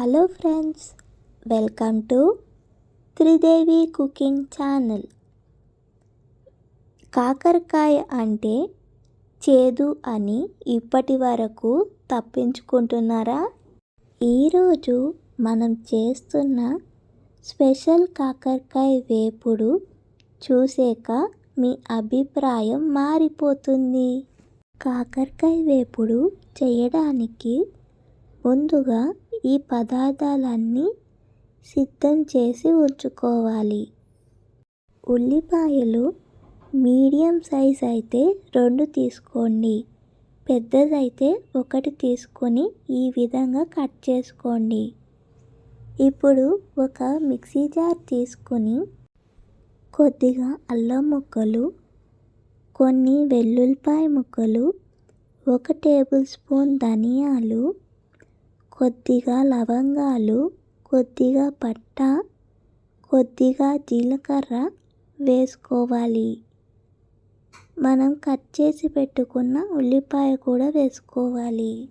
Hello friends welcome to Tridevi cooking channel. కాకరకాయ అంటే చేదు అని ఇప్పటి వరకు తప్పించుకుంటున్నారా? ఈరోజు మనం చేస్తున్న స్పెషల్ కాకరకాయ వేపుడు చూసాక మీ అభిప్రాయం మారిపోతుంది. కాకరకాయ వేపుడు చేయడానికి ముందుగా ఈ పదార్థాలన్నీ సిద్ధం చేసి ఉంచుకోవాలి. ఉల్లిపాయలు మీడియం సైజ్ అయితే రెండు తీసుకోండి. పెద్దదైతే ఒకటి తీసుకొని ఈ విధంగా కట్ చేసుకోండి. ఇప్పుడు ఒక మిక్సీ జార్ తీసుకొని కొద్దిగా అల్లం ముక్కలు కొన్ని వెల్లుల్లిపాయ ముక్కలు ఒక టేబుల్ స్పూన్ ధనియాలు కొద్దిగా లవంగాలు కొద్దిగా పట్ట కొద్దిగా జీలకర్ర వేసుకోవాలి. మనం కట్ చేసి పెట్టుకున్న ఉల్లిపాయ కూడా వేసుకోవాలి.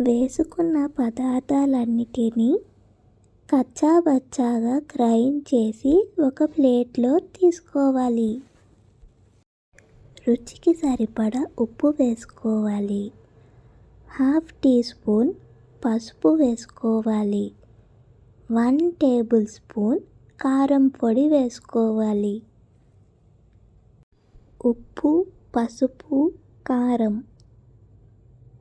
వేసుకున్న పదార్థాలన్నిటినీ కచ్చాబచ్చాగా గ్రైండ్ చేసి ఒక ప్లేట్లో తీసుకోవాలి. రుచికి సరిపడా ఉప్పు వేసుకోవాలి. హాఫ్ టీ స్పూన్ పసుపు వేసుకోవాలి. వన్ టేబుల్ స్పూన్ కారం పొడి వేసుకోవాలి. ఉప్పు పసుపు కారం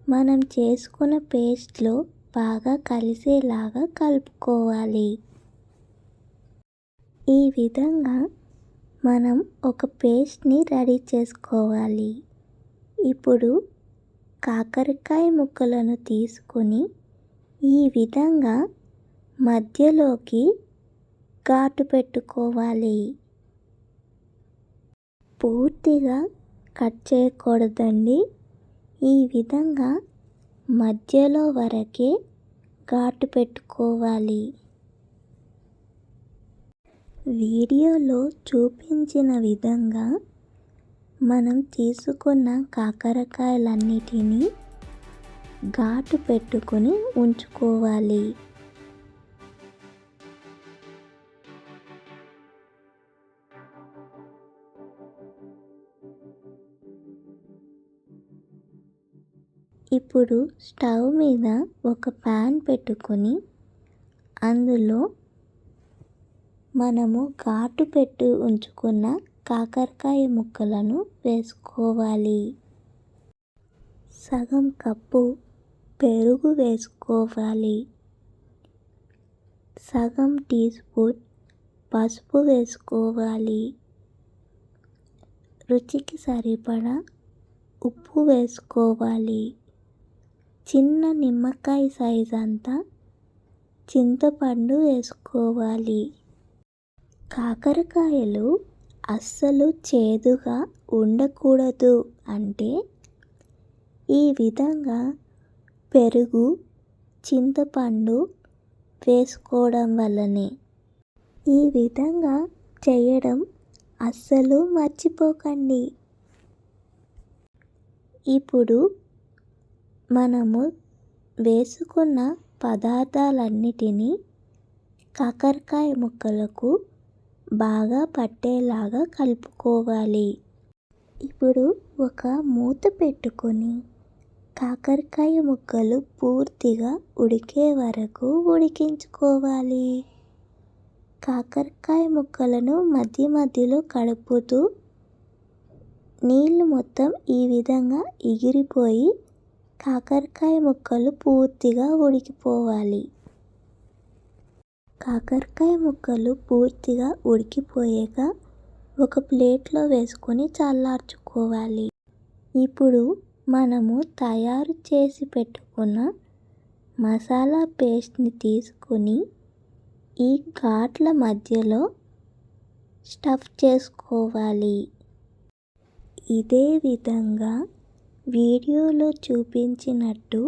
మనం చేసుకున్న పేస్ట్లో బాగా కలిసేలాగా కలుపుకోవాలి. ఈ విధంగా మనం ఒక పేస్ట్ని రెడీ చేసుకోవాలి. ఇప్పుడు కాకరకాయ ముక్కలను తీసుకొని ఈ విధంగా మధ్యలోకి ఘాటు పెట్టుకోవాలి. పూర్తిగా కట్ చేయకూడదండి. ఈ విధంగా మధ్యలో వరకే ఘాటు పెట్టుకోవాలి. వీడియోలో చూపించిన విధంగా మనం తీసుకున్న కాకరకాయలన్నిటినీ ఘాటు పెట్టుకొని ఉంచుకోవాలి. ఇప్పుడు స్టవ్ మీద ఒక ప్యాన్ పెట్టుకొని అందులో మనము ఘాటు పెట్టి ఉంచుకున్న కాకరకాయ ముక్కలను వేసుకోవాలి. సగం కప్పు పెరుగు వేసుకోవాలి. సగం టీ స్పూన్ పసుపు వేసుకోవాలి. రుచికి సరిపడా ఉప్పు వేసుకోవాలి. చిన్న నిమ్మకాయ సైజ్ అంతా చింతపండు వేసుకోవాలి. కాకరకాయలు అస్సలు చేదుగా ఉండకూడదు అంటే ఈ విధంగా పెరుగు చింతపండు వేసుకోవడం వల్లనే. ఈ విధంగా చేయడం అస్సలు మర్చిపోకండి. ఇప్పుడు మనము వేసుకున్న పదార్థాలన్నిటినీ కాకరకాయ ముక్కలకు బాగా పట్టేలాగా కలుపుకోవాలి. ఇప్పుడు ఒక మూత పెట్టుకొని కాకరకాయ ముక్కలు పూర్తిగా ఉడికే వరకు ఉడికించుకోవాలి. కాకరకాయ ముక్కలను మధ్య మధ్యలో కడుపుతూ నీళ్ళు మొత్తం ఈ విధంగా ఎగిరిపోయి కాకరకాయ ముక్కలు పూర్తిగా ఉడికిపోవాలి. కాకరకాయ ముక్కలు పూర్తిగా ఉడికిపోయాక ఒక ప్లేట్లో వేసుకొని చల్లార్చుకోవాలి. ఇప్పుడు మనము తయారు చేసి పెట్టుకున్న మసాలా పేస్ట్ని తీసుకొని ఈ ఘాట్ల మధ్యలో స్టఫ్ చేసుకోవాలి. ఇదే విధంగా వీడియోలో చూపించినట్టు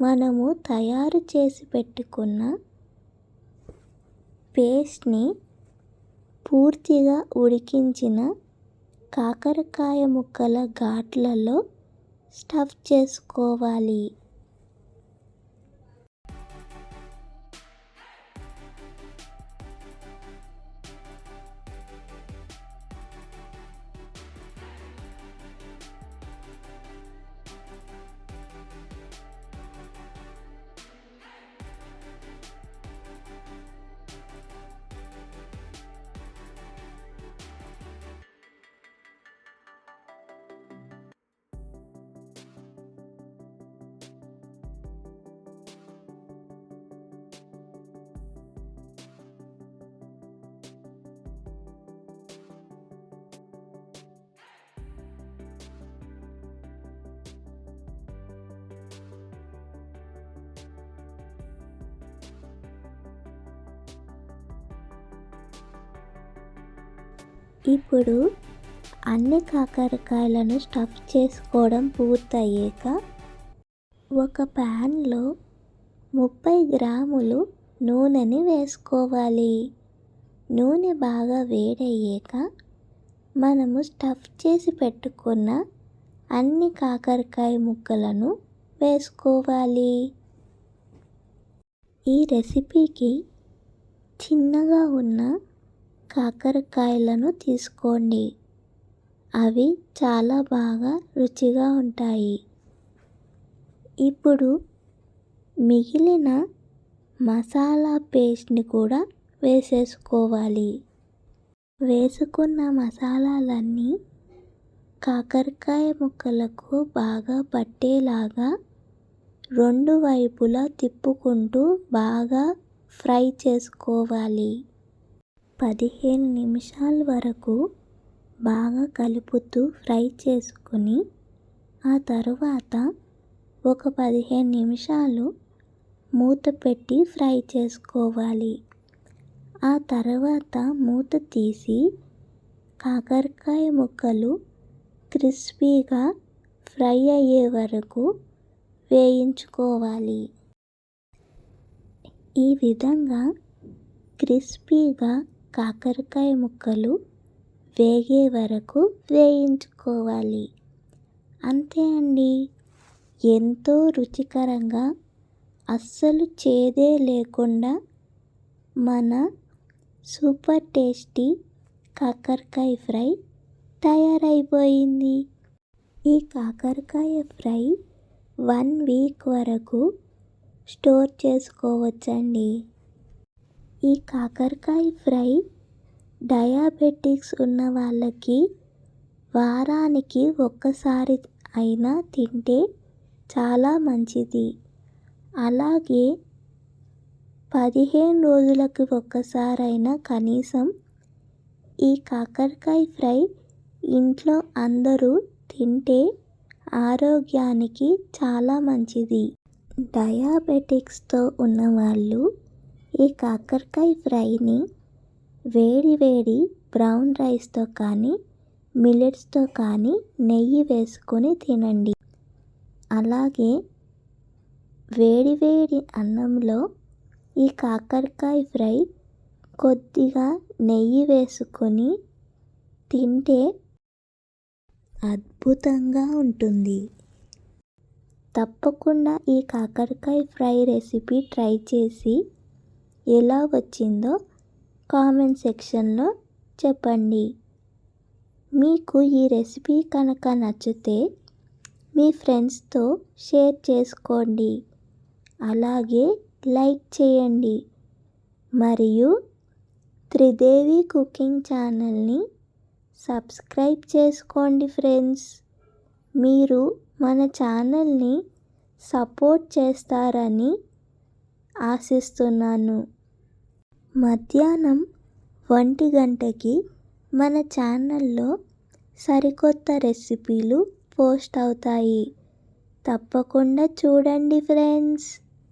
మనము తయారు చేసి పెట్టుకున్న పేస్ట్ని పూర్తిగా ఉడికించిన కాకరకాయ ముక్కల ఘాట్లలో స్టఫ్ చేసుకోవాలి. ఇప్పుడు అన్ని కాకరకాయలను స్టఫ్ చేసుకోవడం పూర్తయ్యాక ఒక ప్యాన్లో ముప్పై గ్రాములు నూనెని వేసుకోవాలి. నూనె బాగా వేడయ్యాక మనము స్టఫ్ చేసి పెట్టుకున్న అన్ని కాకరకాయ ముక్కలను వేసుకోవాలి. ఈ రెసిపీకి చిన్నగా ఉన్న కాకరకాయలను తీసుకోండి. అవి చాలా బాగా రుచిగా ఉంటాయి. ఇప్పుడు మిగిలిన మసాలా పేస్ట్ని కూడా వేసేసుకోవాలి. వేసుకున్న మసాలాలన్నీ కాకరకాయ ముక్కలకు బాగా పట్టేలాగా రెండు వైపులా తిప్పుకుంటూ బాగా ఫ్రై చేసుకోవాలి. పదిహేను నిమిషాల వరకు బాగా కలుపుతూ ఫ్రై చేసుకుని ఆ తర్వాత ఒక పదిహేను నిమిషాలు మూత పెట్టి ఫ్రై చేసుకోవాలి. ఆ తర్వాత మూత తీసి కాకరకాయ ముక్కలు క్రిస్పీగా ఫ్రై అయ్యే వరకు వేయించుకోవాలి. ఈ విధంగా క్రిస్పీగా కాకరకాయ ముక్కలు వేగే వరకు వేయించుకోవాలి. అంతే అండి. ఎంతో రుచికరంగా అస్సలు చేదే లేకుండా మన సూపర్ టేస్టీ కాకరకాయ ఫ్రై తయారైపోయింది. ఈ కాకరకాయ ఫ్రై వన్ వీక్ వరకు స్టోర్ చేసుకోవచ్చండి. ఈ కాకరకాయ ఫ్రై డయాబెటిక్స్ ఉన్న వాళ్ళకి వారానికి ఒక్కసారి అయినా తింటే చాలా మంచిది. అలాగే పదిహేను రోజులకు ఒక్కసారైనా కనీసం ఈ కాకరకాయ ఫ్రై ఇంట్లో అందరూ తింటే ఆరోగ్యానికి చాలా మంచిది. డయాబెటిక్స్తో ఉన్నవాళ్ళు ఈ కాకరకాయ ఫ్రైని వేడి వేడి బ్రౌన్ రైస్తో కానీ మిల్లెట్స్తో కానీ నెయ్యి వేసుకొని తినండి. అలాగే వేడి వేడి అన్నంలో ఈ కాకరకాయ ఫ్రై కొద్దిగా నెయ్యి వేసుకొని తింటే అద్భుతంగా ఉంటుంది. తప్పకుండా ఈ కాకరకాయ ఫ్రై రెసిపీ ట్రై చేసి ఎలా వచ్చిందో కామెంట్ సెక్షన్లో చెప్పండి. మీకు ఈ రెసిపీ కనుక నచ్చితే మీ ఫ్రెండ్స్తో షేర్ చేసుకోండి. అలాగే లైక్ చేయండి. మరియు త్రిదేవి కుకింగ్ ఛానల్ని సబ్స్క్రైబ్ చేసుకోండి ఫ్రెండ్స్. మీరు మన ఛానల్ని సపోర్ట్ చేస్తారని ఆశిస్తున్నాను. మధ్యాహ్నం ఒంటి గంటకి మన ఛానల్లో సరికొత్త రెసిపీలు పోస్ట్ అవుతాయి. తప్పకుండా చూడండి ఫ్రెండ్స్.